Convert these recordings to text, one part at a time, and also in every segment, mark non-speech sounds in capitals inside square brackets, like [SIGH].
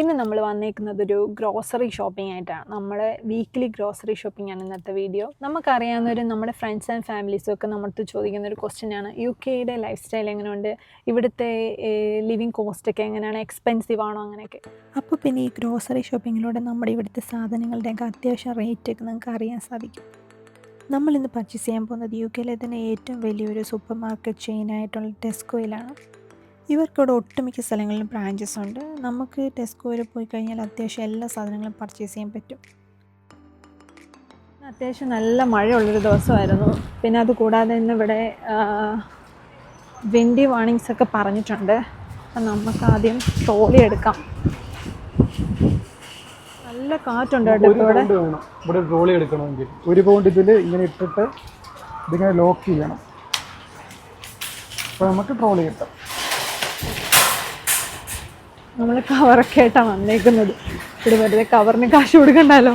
ഇന്ന് നമ്മൾ വന്നേക്കുന്നത് ഒരു ഗ്രോസറി ഷോപ്പിംഗ് ആയിട്ടാണ്. നമ്മുടെ വീക്ക്ലി ഗ്രോസറി ഷോപ്പിംഗ് ആണ് ഇന്നത്തെ വീഡിയോ നമുക്കറിയാവുന്ന ഒരു നമ്മുടെ ഫ്രണ്ട്സ് ആൻഡ് ഫാമിലീസും ഒക്കെ നമ്മളടുത്ത് ചോദിക്കുന്ന ഒരു ക്വസ്റ്റ്യൻ ആണ്. യു കെയുടെ ലൈഫ് സ്റ്റൈൽ എങ്ങനെയുണ്ട്? ഇവിടുത്തെ ലിവിങ് കോസ്റ്റ് ഒക്കെ എങ്ങനെയാണ്? എക്സ്പെൻസീവ് ആണോ അങ്ങനെയൊക്കെ. അപ്പോൾ പിന്നെ ഈ ഗ്രോസറി ഷോപ്പിങ്ങിലൂടെ നമ്മുടെ ഇവിടുത്തെ സാധനങ്ങളുടെയൊക്കെ അത്യാവശ്യം റേറ്റ് ഒക്കെ നമുക്ക് അറിയാൻ സാധിക്കും. നമ്മളിന്ന് പർച്ചേസ് ചെയ്യാൻ പോകുന്നത് യു കെയിലെ തന്നെ ഏറ്റവും വലിയൊരു സൂപ്പർ മാർക്കറ്റ് ചെയിനായിട്ടുള്ള ടെസ്കോയിലാണ് ഇവർക്കിവിടെ ഒട്ടുമിക്ക സ്ഥലങ്ങളിലും ബ്രാഞ്ചസ് ഉണ്ട്. നമുക്ക് ടെസ്കോയിൽ പോയി കഴിഞ്ഞാൽ അത്യാവശ്യം എല്ലാ സാധനങ്ങളും പർച്ചേസ് ചെയ്യാൻ പറ്റും. അത്യാവശ്യം നല്ല മഴയുള്ളൊരു ദിവസമായിരുന്നു. പിന്നെ അത് കൂടാതെ ഇന്ന് ഇവിടെ വിൻഡി വാണിങ്സ് ഒക്കെ പറഞ്ഞിട്ടുണ്ട്. അപ്പം നമുക്ക് ആദ്യം ട്രോളി എടുക്കാം. നല്ല കാറ്റുണ്ട് കേട്ടോ ഇവിടെ. ഇവിടെ ട്രോളി എടുക്കണമെങ്കിൽ. ഒരു പൗണ്ട് ഇതിൽ ഇങ്ങനെ ഇട്ടിട്ട് ഇതിങ്ങനെ ലോക്ക് ചെയ്യണം. അപ്പോൾ നമുക്ക് ട്രോളി കിട്ടും. നമ്മൾ കവറൊക്കെ ആയിട്ടാണ് വന്നേക്കുന്നത്. ഇവിടെ വെറുതെ കവറിന് കാശ് കൊടുക്കണ്ടല്ലോ.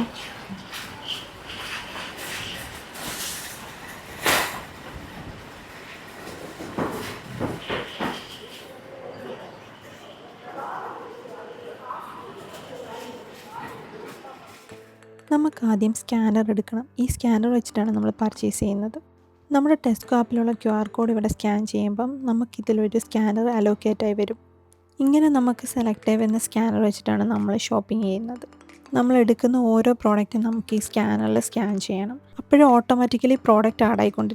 നമുക്ക് ആദ്യം സ്കാനർ എടുക്കണം. ഈ സ്കാനർ വെച്ചിട്ടാണ് നമ്മൾ പർച്ചേസ് ചെയ്യുന്നത്. നമ്മുടെ ടെസ്റ്റ് ആപ്പിലുള്ള ക്യു ആർ കോഡ് ഇവിടെ സ്കാൻ ചെയ്യുമ്പം നമുക്കിതിലൊരു സ്കാനർ അലോക്കേറ്റ് ആയി വരും. ഇങ്ങനെ നമുക്ക് സെലക്ട് ആയി വരുന്ന സ്കാനർ വെച്ചിട്ടാണ് നമ്മൾ ഷോപ്പിംഗ് ചെയ്യുന്നത്. നമ്മൾ എടുക്കുന്ന ഓരോ പ്രോഡക്റ്റും നമുക്ക് ഈ സ്കാനറിൽ സ്കാൻ ചെയ്യണം. അപ്പോഴും ഓട്ടോമാറ്റിക്കലി പ്രോഡക്റ്റ്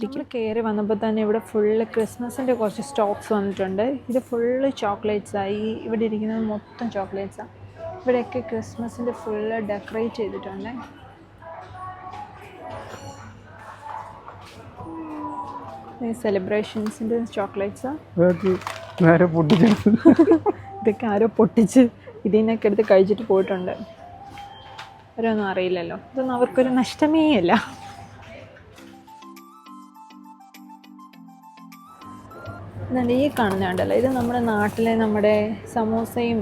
നമ്മൾ കയറി വന്നപ്പോൾ തന്നെ ഇവിടെ ഫുള്ള് ക്രിസ്മസിന്റെ കുറച്ച് സ്റ്റോക്സ് വന്നിട്ടുണ്ട്. ഇത് ഫുള്ള് ചോക്ലേറ്റ്സാണ് ഈ ഇവിടെ ഇരിക്കുന്നത് മൊത്തം ചോക്ലേറ്റ്സാണ് ഇവിടെയൊക്കെ ക്രിസ്മസിന്റെ ഫുള്ള് ഡെക്കറേറ്റ് ചെയ്തിട്ടുണ്ട്. സെലിബ്രേഷൻസിന്റെ ചോക്ലേറ്റ്സ്? ഇതൊക്കെ ആരോ പൊട്ടിച്ച് ഇതിൽ നിന്നൊക്കെ എടുത്ത് കഴിച്ചിട്ട് പോയിട്ടുണ്ട്. അവരൊന്നും അറിയില്ലല്ലോ. ഇതൊന്നും അവർക്കൊരു നഷ്ടമേ അല്ല. എന്നാലും ഈ കാണുന്നുണ്ടല്ലോ ഇത് നമ്മുടെ നാട്ടിലെ നമ്മുടെ സമോസയും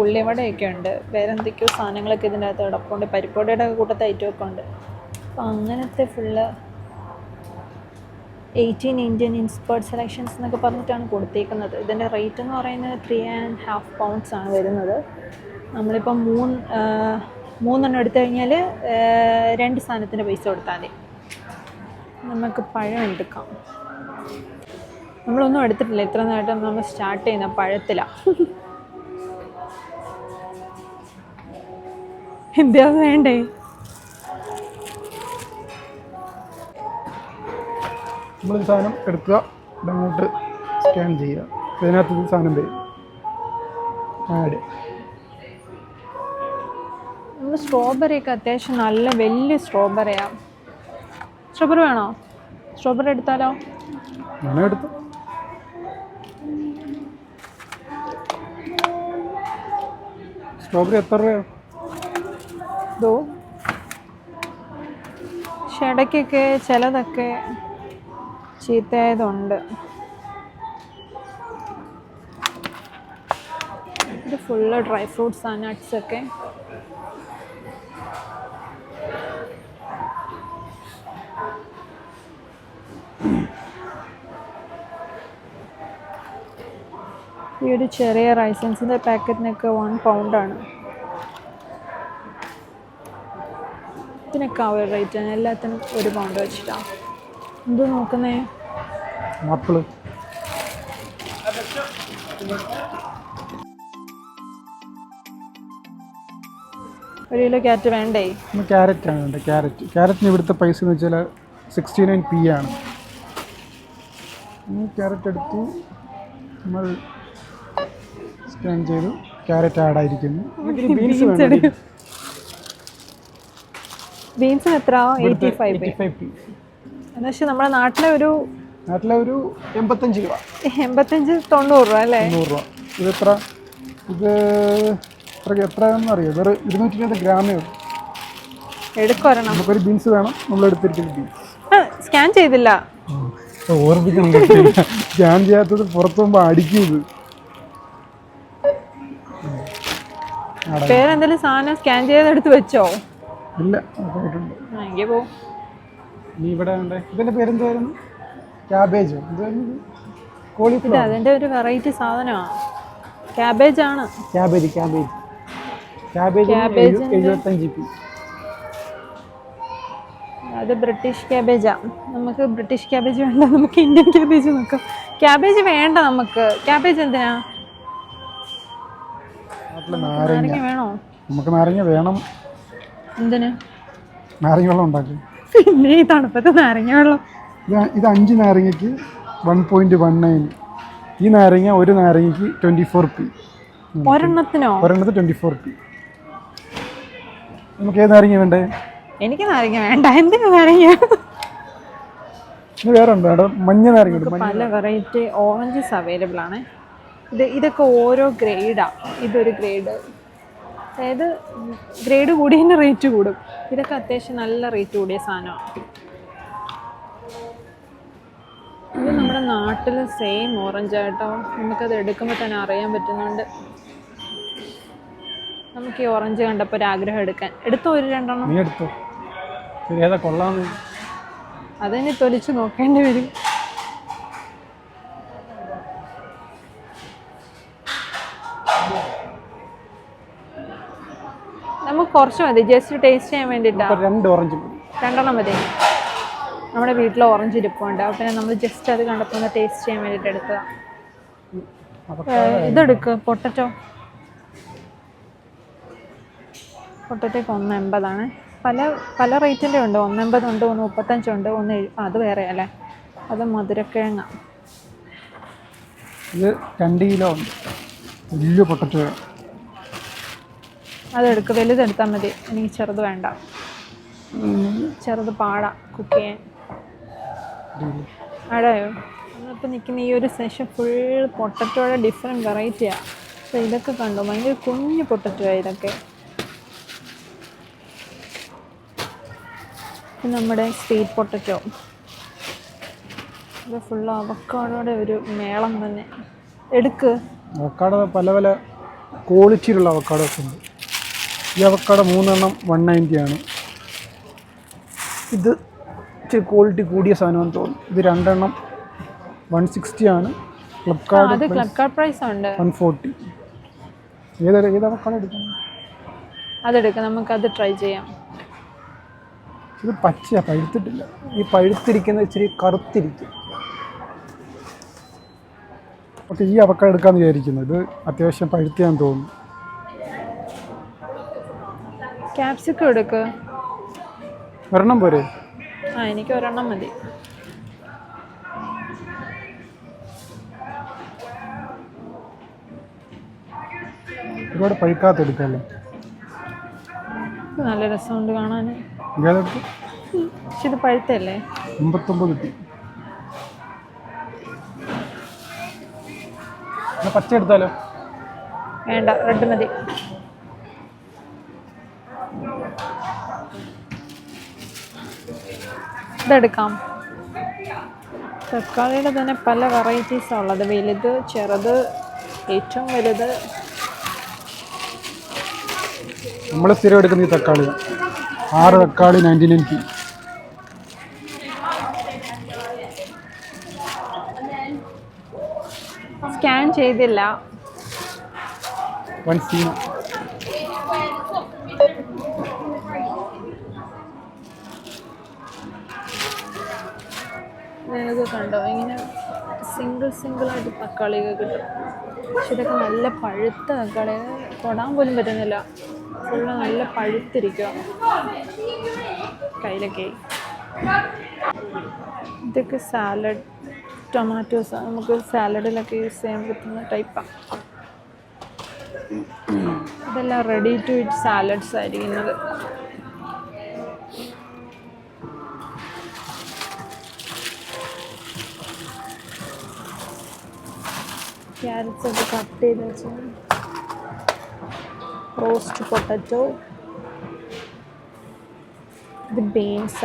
ഉള്ളിവടയൊക്കെ ഉണ്ട്. വേറെ എന്തൊക്കെയോ സാധനങ്ങളൊക്കെ ഇതിന്റെ അകത്ത് കിടപ്പുണ്ട് പരിപ്പോടയുടെ കൂട്ടത്തെ ഐറ്റമൊക്കെ ഉണ്ട്. അപ്പോൾ അങ്ങനത്തെ full eighteen Indian inspired selections എന്നൊക്കെ പറഞ്ഞിട്ടാണ് കൊടുത്തേക്കുന്നത്. ഇതിന്റെ റേറ്റ് എന്ന് പറയുന്നത് ത്രീ ആൻഡ് ഹാഫ് പൗണ്ട്സ് ആണ് വരുന്നത്. നമ്മളിപ്പം മൂന്ന് മൂന്നെണ്ണം എടുത്തു കഴിഞ്ഞാൽ രണ്ട് സാധനത്തിന്റെ പൈസ കൊടുത്താൽ മതി. നമുക്ക് പഴം എടുക്കാം. നമ്മളൊന്നും എടുത്തിട്ടില്ല. ഇത്ര നേരം നമ്മൾ സ്റ്റാർട്ട് ചെയ്യുന്ന പഴത്തിലാണ് എന്താ വേണ്ടേ? നമ്മൾ സാധനം എടുക്കുക. ഇതങ്ങോട്ട് സ്കാൻ ചെയ്യുക. ഇതിനകത്ത് സാധനം വരും. ആഡ് നമ്മൾ സ്ട്രോബെറി ഒക്കെ അത്യാവശ്യം നല്ല വലിയ സ്ട്രോബെറിയാണ് സ്ട്രോബെറി വേണോ? സ്ട്രോബെറി എടുത്താലോ? എടുത്തു. സ്ട്രോബെറി എത്ര രൂപയോ? ഇതോ പക്ഷെ ഇടയ്ക്കൊക്കെ ചിലതൊക്കെ ചീത്തയായതുണ്ട്. ഇത് ഫുള്ള് ഡ്രൈ ഫ്രൂട്ട്സ് ആ നട്ട്സ് ഒക്കെ. ഈ ഒരു ചെറിയ റൈസൻസിന്റെ പാക്കറ്റിനൊക്കെ വൺ പൗണ്ടാണ് ഇതിനൊക്കെ ആ ഒരു റേറ്റാണ് എല്ലാത്തിനും ഒരു പൗണ്ട് വെച്ചിട്ടാണ് എന്ത് നോക്കുന്നേ? ആപ്പിൾ ഒരു കിലോ ക്യാരറ്റ് വേണ്ടേ? ക്യാരറ്റ് ആണ് വേണ്ടത് ക്യാരറ്റ്. ക്യാരറ്റിന് ഇവിടുത്തെ പൈസ എന്ന് വെച്ചാൽ സിക്സ്റ്റി നയൻ പി ആണ് ക്യാരറ്റ് എടുത്തു നമ്മൾ സ്കാൻ ചെയ്തു ക്യാരറ്റ് ആഡ് ആയിരിക്കുന്നു. ബീൻസ് വേണം? ബീൻസിന് എത്ര? Eighty five eighty five P എന്ന് വെച്ചാൽ നമ്മുടെ നാട്ടിലെ ഒരു നാട്ടിലെ ഒരു എൺപത്തഞ്ച് രൂപ. എൺപത്തഞ്ച് തൊണ്ണൂറ് രൂപ അല്ലേ? തൊണ്ണൂറ് രൂപ. ഇത് എത്ര? ഇത് എത്ര എത്രയാണെന്ന് അറിയോ? വേറെ ഇരുന്നൂറ്റി ഇരുപത് ഗ്രാമേ ഉള്ളൂ. എടുക്കൊരെണ്ണം നമുക്കൊരു ബീൻസ് വേണം. നമ്മൾ എടുത്തിരിക്കുന്ന ബീൻസ് സ്കാൻ ചെയ്തില്ല. ഓർമ്മിക്കണം സ്കാൻ ചെയ്യാത്തത് പുറത്ത് പോകുമ്പോൾ അടിക്കും ഇത്. പേരെന്തെങ്കിലും സാധനം സ്കാൻ ചെയ്തെടുത്ത് വെച്ചോ? ഇല്ല എങ്കിൽ പോ നീ ഇവിടെ ഉണ്ട് ഇതിന്റെ പേരെന്തായിരുന്നു? ക്യാബേജ്. എന്തായിരുന്നു ഇത്? കോളിഫ്ലവർ. അതിന്റെ ഒരു വെറൈറ്റി സാധനമാണ് ക്യാബേജ് ആണ് ക്യാബേജ് ക്യാബേജ് ക്യാബേജ് Cabbage ന്റെ- എഴുപത്തഞ്ച് പി. അത് ബ്രിട്ടീഷ് ക്യാബേജാ. നമുക്ക് ബ്രിട്ടീഷ് ക്യാബേജ് വേണ്ട നമുക്ക് ഇന്ത്യൻ ക്യാബേജ് നോക്കാം. ക്യാബേജ് വേണ്ട നമുക്ക്. ക്യാബേജ് എന്തിനാ? നാരങ്ങ. നാരങ്ങ വേണോ? നമുക്ക് നാരങ്ങ വേണം. എന്തിന്? നാരങ്ങ വെള്ളം ഉണ്ടാക്കി. പിന്നെ ഈ തണുപ്പത്ത് നാരങ്ങ വെള്ളം. ഇത് അഞ്ച് നാരങ്ങയ്ക്ക് വൺ പോയിന്റ് വൺ നയൻ ഈ നാരങ്ങ ഒരു നാരങ്ങയ്ക്ക് ട്വന്റി ഫോർ പി ഒരെണ്ണത്തിനോ? ഒരെണ്ണത്തിന് ട്വന്റി ഫോർ പി നമുക്ക് ഏത് നാരങ്ങ വേണ്ടേ? എനിക്ക് നാരങ്ങ വേണ്ട. എന്തിനു നാരങ്ങ? ഇത് വേറെ ഉണ്ട്? അവിടെ മഞ്ഞ നാരങ്ങ ഉണ്ട് പല വെറൈറ്റി ഓറഞ്ചസ് അവൈലബിൾ ആണ്. ഇത് ഇതൊക്കെ ഓരോ ഗ്രേഡാണ് ഇതൊരു ഗ്രേഡ് അതായത് ഗ്രേഡ് കൂടിയതിന്റെ റേറ്റ് കൂടും. ഇതൊക്കെ അത്യാവശ്യം നല്ല റേറ്റ് കൂടിയ സാധനമാണ്. ഇത് നമ്മുടെ നാട്ടിൽ സെയിം ഓറഞ്ച് ആയിട്ടോ? നമുക്കത് എടുക്കുമ്പോൾ തന്നെ അറിയാൻ പറ്റുന്നുണ്ട്. നമുക്ക് ഈ ഓറഞ്ച് കണ്ടപ്പോൾ ഒരു ആഗ്രഹം എടുക്കാൻ. എടുത്തോ ഒരു രണ്ടെണ്ണം? നീ എടുത്തോ. ശരി ഏതാ കൊള്ളാന്ന്? അതിനി തൊലിച്ച് നോക്കേണ്ടി വരും. കുറച്ച് മതി. ജസ്റ്റ് ടേസ്റ്റ് ചെയ്യാൻ വേണ്ടിട്ടാ. രണ്ട് ഓറഞ്ച് രണ്ടെണ്ണം മതി. നമ്മുടെ വീട്ടിൽ ഓറഞ്ച് ഇരിപ്പുണ്ട്. അപ്പൊ പിന്നെ നമ്മൾ ജസ്റ്റ് അത് കണ്ടപ്പോൾ ഒന്ന് ടേസ്റ്റ് ചെയ്യാൻ വേണ്ടിയിട്ട് എടുത്തതാ. ഇതെടുക്കുക പൊട്ടറ്റോ? പൊട്ടറ്റോക്ക് ഒന്ന് എൺപതാണ്. പല പല റേറ്റിന്റെ ഉണ്ട്. ഒന്ന് എൺപതുണ്ട് ഒന്ന് മുപ്പത്തഞ്ചുണ്ട് ഒന്ന് അത് വേറെ അല്ലേ? അത് മധുരക്കിഴങ്ങ ഇത് രണ്ട് കിലോ ഉണ്ട്. വലിയ പൊട്ടറ്റോ. അതെടുക്ക്. വലുതെടുത്താൽ മതി. എനിക്ക് ചെറുത് വേണ്ട. ചെറുത് പാടാ. കുക്ക് ചെയ്യാൻ. അടയോ നമ്മളിപ്പോൾ നിൽക്കുന്ന ഈ ഒരു സെഷൻ ഫുൾ പൊട്ടറ്റോയുടെ ഡിഫറെന്റ് വെറൈറ്റിയാണ് അപ്പോൾ ഇതൊക്കെ കണ്ടോ? ഭയങ്കര കുഞ്ഞു പൊട്ടറ്റോ ഇതൊക്കെ. ഇത് നമ്മുടെ സ്വീറ്റ് പൊട്ടറ്റോ ഇത് ഫുൾ അവക്കാടോടെ ഒരു മേളം തന്നെ. എടുക്ക്. അവക്കാടോ പല പല ക്വാളിറ്റിയിലുള്ള അവക്കാടൊക്കെ ഉണ്ട്. ഈ അവക്കാട മൂന്നെണ്ണം വൺ നയന്റി ആണ്. ഇത് ഇച്ചിരി ക്വാളിറ്റി കൂടിയ സാധനമാണെന്ന് തോന്നുന്നു. ഇത് രണ്ടെണ്ണം വൺ സിക്സ്റ്റി ആണ്. ആ, അത് ഫ്ലിപ്കാർട്ട് ക്ലബ് കാർഡ് പ്രൈസ് ഉണ്ട്. വൺ ഫോർട്ടി ഏത് ഏത് അവക്കാടോ എടുക്കണം? അതെടുക്കാം നമുക്ക് അത് ട്രൈ ചെയ്യാം. ഇത് പച്ചയാണ് പഴുത്തിട്ടില്ല. ഈ പഴുത്തിരിക്കുന്ന ഇച്ചിരി കറുത്തിരിക്കും. ഓക്കെ ഈ അവക്കാട് എടുക്കാമെന്ന് വിചാരിക്കുന്നു. ഇത് അത്യാവശ്യം പഴുത്തിയാന്ന് തോന്നുന്നു. ക്യാപ്സിക്കം എടുക്ക്. ഒരെണ്ണം പോരെ? ആ എനിക്ക് ഒരെണ്ണം മതി. ഒരുപാട് പഴുക്കാത്ത എടുക്കാമല്ലോ നല്ല രസമുണ്ട് കാണാൻ പക്ഷെ ഇത് പഴുത്തല്ലേ? അമ്പത്തൊമ്പത് കിട്ടി. എന്നാ പച്ച എടുത്താലോ? വേണ്ട റെഡ് മതി. ഇതെടുക്കാം തക്കാളിയുടെ തന്നെ പല വെറൈറ്റീസാണ് ഉള്ളത്. വലുത് ചെറുത് ഏറ്റവും വലുത്. നമ്മൾ സ്ഥിരം എടുക്കുന്ന ഈ തക്കാളി. ആറ് തക്കാളി നയന്റി നയൻ പി സ്കാൻ ചെയ്തില്ല. വൺ സീന നിങ്ങൾക്ക് കണ്ടോ? ഇങ്ങനെ സിംഗിൾ സിംഗിളായിട്ട് തക്കാളിയൊക്കെ കിട്ടും. പക്ഷെ ഇതൊക്കെ നല്ല പഴുത്ത തക്കാളി. തൊടാൻ പോലും പറ്റുന്നില്ല. ഫുള്ള് നല്ല പഴുത്തിരിക്കുക കയ്യിലൊക്കെ. ഇതൊക്കെ സാലഡ് ടൊമാറ്റോസ് നമുക്ക് സാലഡിലൊക്കെ യൂസ് ചെയ്യാൻ പറ്റുന്ന ടൈപ്പാണ് ഇതെല്ലാം റെഡി ടു ഇറ്റ് സാലഡ്സ് ആയിരിക്കുന്നത് ക്യാരറ്റ്സ് ഒക്കെ കട്ട് ചെയ്ത് വെച്ച് റോസ്റ്റ് പൊട്ടറ്റോ ഇത് ബീൻസ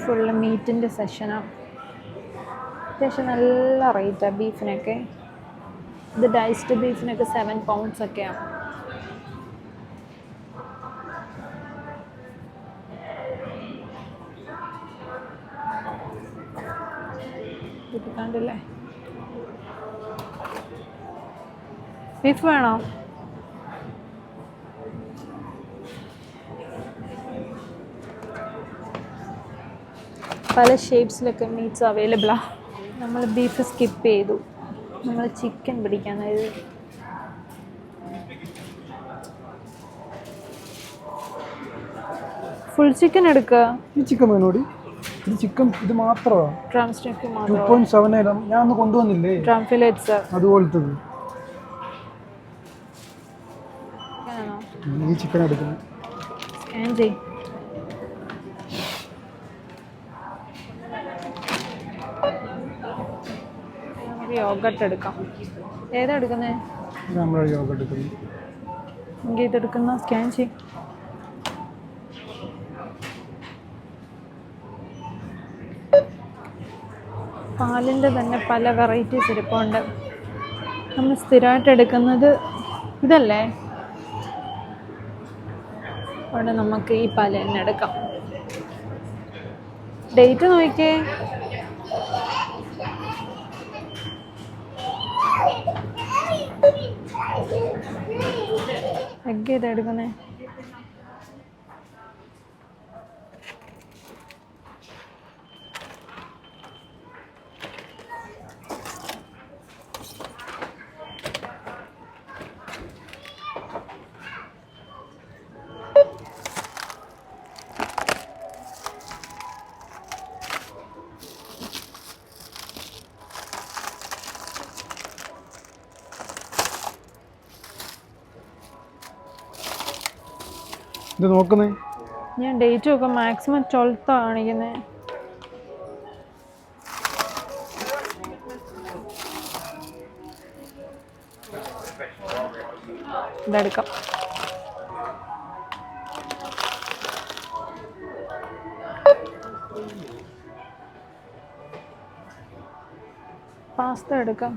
ഫുള്ള് മീറ്റിന്റെ സെഷനാണ് അത്യാവശ്യം നല്ല റേറ്റാണ് ബീഫിനൊക്കെ ഇത് ഡൈസ്ഡ് ബീഫിനൊക്കെ സെവൻ പൗണ്ട്സ് ഒക്കെയാണ് ഇത് കണ്ടില്ലേ ബീഫ് വേണോ? പല ഷേപ്സിലൊക്കെ മീറ്റ്സ് അവൈലബിളാണ് നമ്മൾ ബീഫ് സ്കിപ്പ് ചെയ്തു. നമ്മൾ ചിക്കൻ പിടിക്കാനായത് ഫുൾ ചിക്കൻ എടുക്കുക ഈ ചിക്കൻ വേണോടി ഇത് ചിക്കൻ ഇത് മാത്രമാണ് ഡ്രം സ്റ്റിക്ക് ടു മാത്രം പോയിന്റ് സെവൻ ഞാൻ ഒന്ന് കൊണ്ടുവന്നില്ലേ? ഡ്രം ഫിലേറ്റ്സ് അതുപോലത്തത് ആണോ ഈ ചിക്കൻ എടുക്കുന്നു സ്കാൻ യോഗട്ട് എടുക്കാം. ഏതാ നമ്മൾ എടുക്കുന്നു. എനിക്ക് ഇതെടുക്കുന്ന സ്കാൻ പാലിന്റെ തന്നെ പല വെറൈറ്റീസ് ഇരിപ്പുണ്ട്. നമ്മൾ സ്ഥിരമായിട്ട് എടുക്കുന്നത് ഇതല്ലേ? അവിടെ നമുക്ക് ഈ പല തന്നെ എടുക്കാം. ഡേറ്റ് നോക്കിയേ എഗ് ഏതാ ഇത് നോക്കുന്നേ. ഞാൻ ഡേറ്റ് ഒക്കെ മാക്സിമം ട്വൽത്ത് കാണിക്കുന്നത് ഇതെടുക്കാം പാസ്ത എടുക്കാം.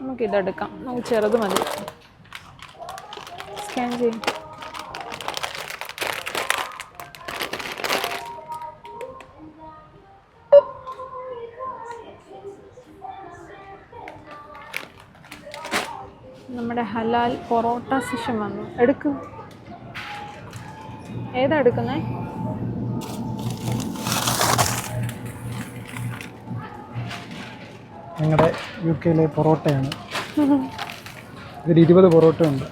നമുക്ക് ഇതെടുക്കാം നമുക്ക് ചെറുത് മതി. സ്കാൻ ചെയ്യും നമ്മുടെ ഹലാൽ പൊറോട്ട സിഷൻ വന്നു. എടുക്കും. ഏതാ എടുക്കുന്നേ? ഞങ്ങളുടെ യു കെയിലെ പൊറോട്ടയാണ്. [LAUGHS] ഇതിൽ ഇരുപത് പൊറോട്ട ഉണ്ട്.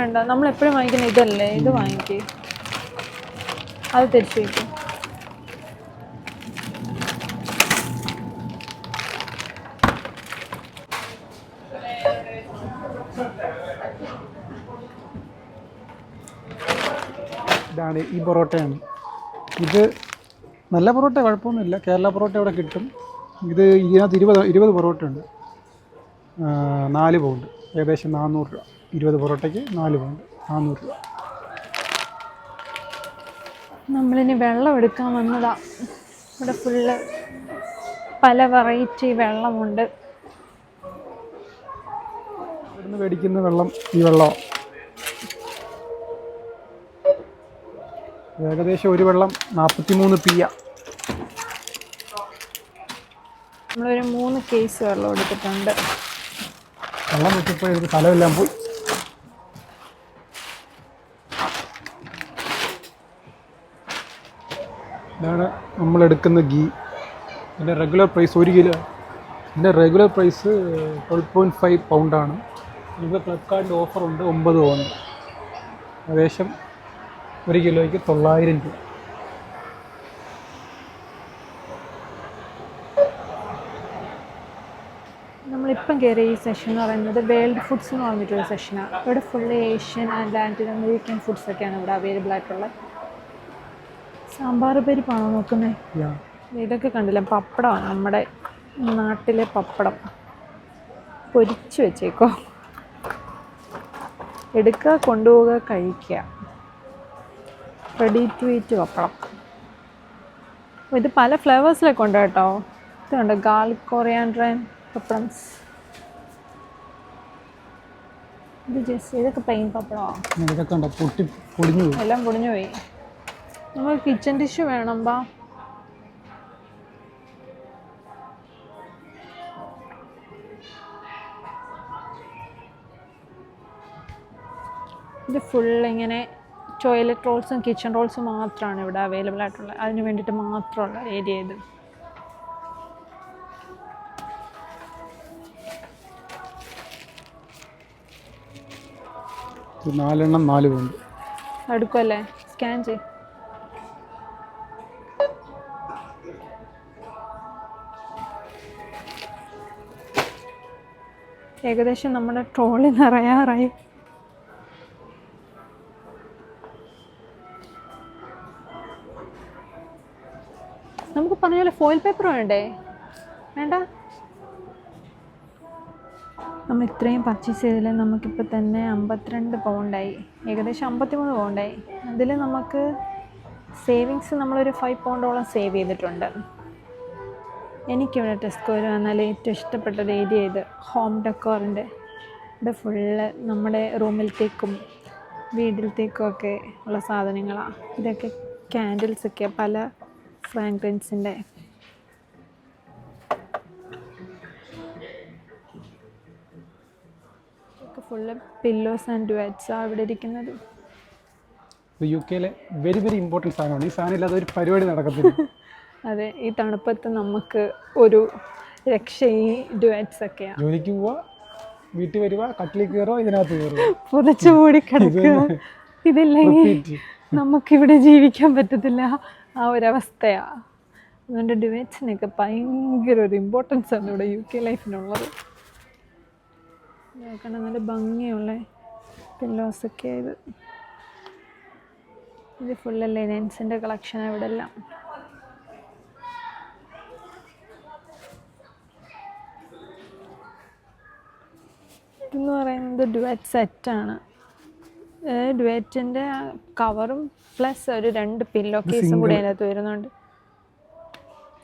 വേണ്ട. നമ്മൾ എപ്പോഴും വാങ്ങിക്കുന്ന ഇതല്ലേ? ഇത് വാങ്ങിക്കേ. അത് തിരിച്ചു വയ്ക്കും ഇതാണ് ഈ പൊറോട്ടയാണ്. ഇത് നല്ല പൊറോട്ട കുഴപ്പമൊന്നുമില്ല. കേരള പൊറോട്ട ഇവിടെ കിട്ടും. ഇത് ഇതിനകത്ത് ഇരുപത് ഇരുപത് പൊറോട്ട ഉണ്ട് നാല് പൗണ്ട്. ഏകദേശം നാനൂറ് രൂപ. ഇരുപത് പൊറോട്ടയ്ക്ക് നാല് പൗണ്ട്. നാനൂറ് രൂപ. നമ്മളിനി വെള്ളം എടുക്കാൻ വന്നതാ. ഇവിടെ ഫുള്ള് പല വെറൈറ്റി വെള്ളമുണ്ട്. ഇവിടുന്ന് മേടിക്കുന്ന വെള്ളം ഈ വെള്ളം ഏകദേശം ഒരു വെള്ളം നാൽപ്പത്തി മൂന്ന് പിയ. നമ്മളൊരു മൂന്ന് കേസ് വെള്ളം എടുത്തിട്ടുണ്ട്. വെള്ളം വെച്ചപ്പോൾ എനിക്ക് സ്ഥലമെല്ലാം പോയി. ഇതാണ് നമ്മൾ എടുക്കുന്ന ഗീ. ഇതിന്റെ റെഗുലർ പ്രൈസ് ഒരു കിലോ. ഇതിന്റെ regular price twelve point five പൗണ്ടാണ് നമുക്ക് ഫ്ലിപ്കാർട്ടിന്റെ ഓഫറുണ്ട് ഒമ്പത് പൗണ്ട് ഏകദേശം ഒരു കിലോയ്ക്ക് തൊള്ളായിരം രൂപ. നമ്മളിപ്പം കയറിയ ഈ സെഷൻ എന്ന് പറയുന്നത് വേൾഡ് ഫുഡ്സ് എന്ന് പറഞ്ഞിട്ടൊരു സെഷനാണ് ഇവിടെ full Asian and Latin American ഫുഡ്സൊക്കെയാണ് ഇവിടെ അവൈലബിൾ ആയിട്ടുള്ളത്. സാമ്പാർ പരിപ്പാണോ നോക്കുന്നത്. ഇതൊക്കെ കണ്ടില്ല? പപ്പടമാണ് നമ്മുടെ നാട്ടിലെ പപ്പടം. പൊരിച്ചു വെച്ചേക്കോ. എടുക്കുക കൊണ്ടുപോവുക കഴിക്കുക. Ready to eat pappadam. ഇത് പല ഫ്ലേവേഴ്സിലൊക്കെ ഉണ്ട് കേട്ടോ. ഇതുണ്ട് ഗാർലിക് കൊറിയാൻഡ്രൻ പപ്പടംസ് ഇത് ജസ്റ്റ് ഇതൊക്കെ പ്ലെയിൻ പപ്പടമാണ്? ഇതൊക്കെ ഉണ്ടോ പൊട്ടി പൊടിഞ്ഞു പോയി. എല്ലാം പൊടിഞ്ഞു പോയി. നമുക്ക് കിച്ചൺ ടിഷ്യൂ വേണം ബാ. ഇത് ഫുൾ ഇങ്ങനെ ടോയ്ലറ്റ് റോൾസും കിച്ചൺ റോൾസും മാത്രമാണ് ഇവിടെ അവൈലബിൾ ആയിട്ടുള്ളത്. അതിന് വേണ്ടിയിട്ട് മാത്രമുള്ള ഏരിയ ഇത്. നാലെണ്ണം നാല് പൗണ്ട് അടുക്കുമല്ലേ സ്കാൻ ചെയ് ഏകദേശം നമ്മുടെ ട്രോളി നിറയാറായി. നമുക്ക് പറഞ്ഞ പോലെ ഫോയിൽ പേപ്പർ വേണ്ടേ? വേണ്ട? നമ്മൾ ഇത്രയും പർച്ചേസ് ചെയ്തതിൽ നമുക്കിപ്പോൾ തന്നെ അമ്പത്തിരണ്ട് പൗണ്ടായി. ഏകദേശം അമ്പത്തിമൂന്ന് പൗണ്ടായി. അതിൽ നമുക്ക് സേവിങ്സ് നമ്മളൊരു ഫൈവ് പൗണ്ടോളം സേവ് ചെയ്തിട്ടുണ്ട്. എനിക്കിവിടെ ടെസ്കോയിൽ വന്നാൽ ഏറ്റവും ഇഷ്ടപ്പെട്ട ഒരു ഏരിയ ഇത് ഹോം ഡെക്കോറിന്റെ ഇവിടെ ഫുള്ള് നമ്മുടെ റൂമിലത്തേക്കും വീട്ടിലത്തേക്കും ഒക്കെ ഉള്ള സാധനങ്ങളാണ് ഇതൊക്കെ ക്യാൻഡിൽസൊക്കെ പല ഫ്രാഗ്രൻസിന്റെ ഫുള്ള് പില്ലോസ് ആൻഡ് ഡുവറ്റ്സാണ് ഇവിടെ ഇരിക്കുന്നത്. യു കെയിലെ വെരി വെരി ഇമ്പോർട്ടന്റ് സാധനമാണ്. ഈ സാധനം ഇല്ലാതെ ഒരു പരിപാടി നടക്കത്തില്ല. [LAUGHS] അതെ ഈ തണുപ്പത്ത് നമുക്ക് ഒരു രക്ഷ ഈ ഡുവറ്റ്സ് ഒക്കെയാണ് ജോലിക്ക് വീട്ടിൽ വരിക കട്ടിലിൽ കയറുക ഇതിനകത്ത് കയറുക പുതച്ചു മൂടി കിടക്കുക. ഇതില്ലെങ്കിൽ. നമുക്കിവിടെ ജീവിക്കാൻ പറ്റത്തില്ല. ആ ഒരവസ്ഥയാ. അതുകൊണ്ട് ഡിവൈറ്റ്സിനൊക്കെ ഭയങ്കര ഒരു ഇമ്പോർട്ടൻസ് ആണ് ഇവിടെ യു കെ ലൈഫിനുള്ളത് നോക്കണം നല്ല ഭംഗിയുള്ള പില്ലോസൊക്കെ ഇത് ഇത് ഫുള്ള് ലെനൻസിന്റെ കളക്ഷൻ ഇവിടെ എല്ലാം ഇതെന്ന് പറയുന്നത് ഡുവറ്റ് സെറ്റാണ് ഡുവറ്റിന്റെ കവറും പ്ലസ് ഒരു രണ്ട് പില്ലോ കേസും കൂടി അതിനകത്ത് വരുന്നുണ്ട്.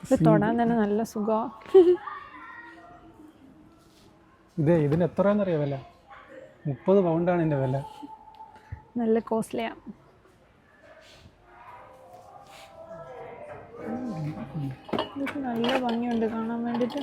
ഇത് തൊടാൻ തന്നെ നല്ല സുഖമാണ് ഇത് ഇതിന് എത്രയാണെന്നറിയാം വില? മുപ്പത് പൗണ്ടാണ് ഇതിന്റെ വില. നല്ല കോസ്റ്റ്ലിയാണ് നല്ല ഭംഗിയുണ്ട് കാണാൻ വേണ്ടിയിട്ട്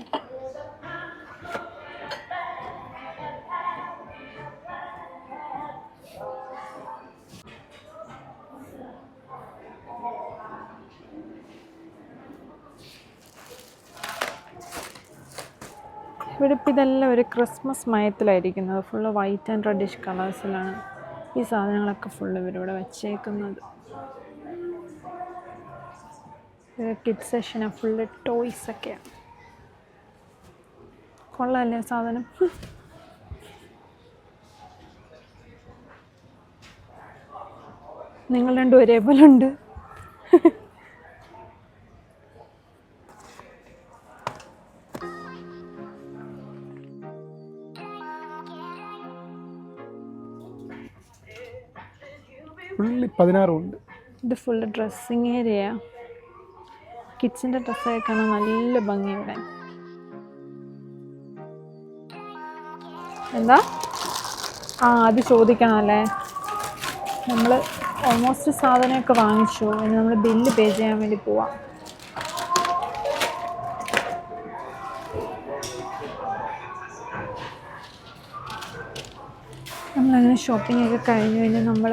ഇവിടെ ഇപ്പം ഇതെല്ലാം ഒരു ക്രിസ്മസ് മയത്തിലായിരിക്കുന്നത് ഫുള്ള് വൈറ്റ് ആൻഡ് റെഡിഷ് കളേഴ്സിലാണ് ഈ സാധനങ്ങളൊക്കെ ഫുള്ള് ഇവരിവിടെ വെച്ചേക്കുന്നത്. കിഡ് സെഷനാണ് ഫുള്ള് ടോയ്സ് ഒക്കെയാണ് കൊള്ളാല്ലേ സാധനം? നിങ്ങൾ രണ്ടും ഒരേപോലെ ഉണ്ട്. ഫുള്ളി പതിനാറും ഉണ്ട് ഇത് ഫുൾ ഡ്രസ്സിങ് ഏരിയ കിച്ചന്റെ ഡ്രസ്സൊക്കെ കാണാൻ നല്ല ഭംഗി ഇവിടെ. എന്താ? ആ അത് ചോദിക്കണം അല്ലേ നമ്മൾ ഓൾമോസ്റ്റ് സാധനമൊക്കെ വാങ്ങിച്ചു. ഇനി നമ്മൾ ബില്ല് പേ ചെയ്യാൻ വേണ്ടി പോവാം. നമ്മളങ്ങനെ ഷോപ്പിംഗ് ഒക്കെ കഴിഞ്ഞു കഴിഞ്ഞാൽ നമ്മൾ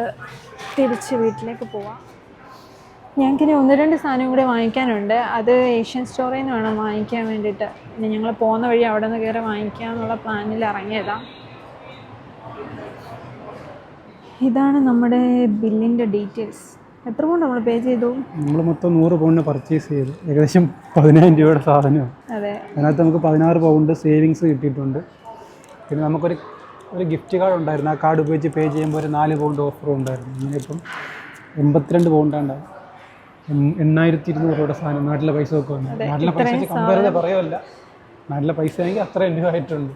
തിരിച്ച് വീട്ടിലേക്ക് പോവാം. ഞങ്ങൾക്കിനി ഒന്ന് രണ്ട് സാധനം കൂടി വാങ്ങിക്കാനുണ്ട്. അത് ഏഷ്യൻ സ്റ്റോറിൽ നിന്ന് വേണം വാങ്ങിക്കാൻ വേണ്ടിയിട്ട്. ഇനി ഞങ്ങൾ പോകുന്ന വഴി അവിടെ നിന്ന് കയറി വാങ്ങിക്കാമെന്നുള്ള പ്ലാനിൽ ഇറങ്ങിയതാണ് ഇതാണ് നമ്മുടെ ബില്ലിന്റെ ഡീറ്റെയിൽസ്. എത്ര പൗണ്ട് നമ്മൾ പേ ചെയ്തു? നമ്മൾ മൊത്തം നൂറ് പൗണ്ടിന് പർച്ചേസ് ചെയ്തു. ഏകദേശം പതിനായിരം രൂപയുടെ സാധനമാണ്. അതെ. അതിനകത്ത് നമുക്ക് പതിനാറ് പൗണ്ട് സേവിങ്സ് കിട്ടിയിട്ടുണ്ട്. പിന്നെ നമുക്കൊരു ഒരു ഗിഫ്റ്റ് കാർഡ് ഉണ്ടായിരുന്നു. ആ കാർഡ് ഉപയോഗിച്ച് പേ ചെയ്യുമ്പോൾ ഒരു നാല് പൗണ്ട് ഓഫറും ഉണ്ടായിരുന്നു. അങ്ങനെ ഇപ്പം എൺപത്തിരണ്ട് പൗണ്ടാണ് എണ്ണായിരത്തി ഇരുന്നൂറ് രൂപയുടെ സാധനം. നാട്ടിലെ പൈസ ഒക്കെ വന്നു. നാട്ടിലെ പൈസ കമ്പയർ ചെയ്ത് പറയുമല്ല നാട്ടിലെ പൈസ ആണെങ്കിൽ അത്രയും രൂപ ആയിട്ടുണ്ട്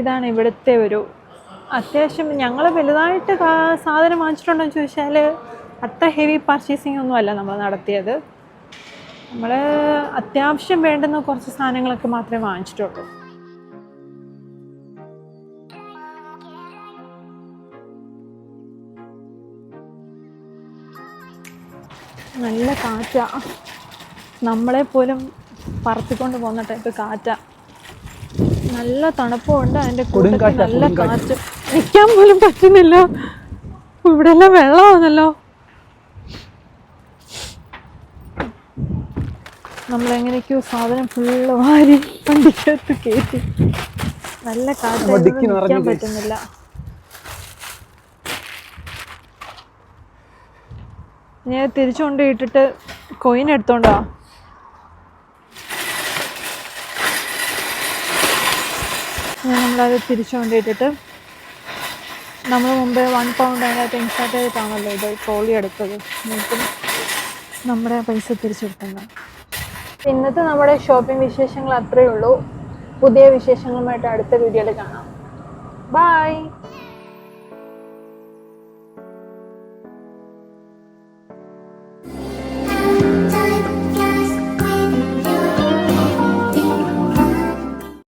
ഇതാണ് ഇവിടുത്തെ ഒരു അത്യാവശ്യം ഞങ്ങൾ വലുതായിട്ട് സാധനം വാങ്ങിച്ചിട്ടുണ്ടോ എന്ന് ചോദിച്ചാൽ അത്ര ഹെവി പർച്ചേസിംഗ് ഒന്നും അല്ല നമ്മൾ നടത്തിയത്. നമ്മൾ അത്യാവശ്യം വേണ്ടുന്ന കുറച്ച് സാധനങ്ങളൊക്കെ മാത്രമേ വാങ്ങിച്ചിട്ടുള്ളൂ. നല്ല കാറ്റാ. നമ്മളെ പോലും പറത്തിക്കൊണ്ട് പോകുന്ന ടൈപ്പ് കാറ്റാ. നല്ല തണുപ്പുണ്ട് അതിന്റെ കൂട്ടത്തിൽ നല്ല കാറ്റ്. നിൽക്കാൻ പോലും പറ്റുന്നില്ല. ഇവിടെ എല്ലാം വെള്ളമാണല്ലോ. നമ്മളെങ്ങനെയൊക്കെയോ സാധനം ഫുള്ള് വാരി വണ്ടിക്കകത്ത് കയറ്റി നല്ല കാറ്റ്. നിൽക്കാൻ പറ്റുന്നില്ല. ഞാൻ തിരിച്ചുകൊണ്ട് ഇട്ടിട്ട് കൊയിൻ എടുത്തോണ്ടോ ഞാൻ നമ്മളത് തിരിച്ചു കൊണ്ടിട്ടിട്ട് നമ്മൾ മുമ്പ് വൺ പൗണ്ട് അതിനകത്ത് ഇൻസാർട്ട് ചെയ്തിട്ടാണല്ലോ ഇത് ട്രോളി എടുത്തത്. എന്നിട്ടും നമ്മുടെ പൈസ തിരിച്ചെടുക്കുന്നത് ഇന്നത്തെ നമ്മുടെ ഷോപ്പിംഗ് വിശേഷങ്ങൾ അത്രയേ ഉള്ളൂ. പുതിയ വിശേഷങ്ങളുമായിട്ട് അടുത്ത വീഡിയോയിൽ കാണാം. ബൈ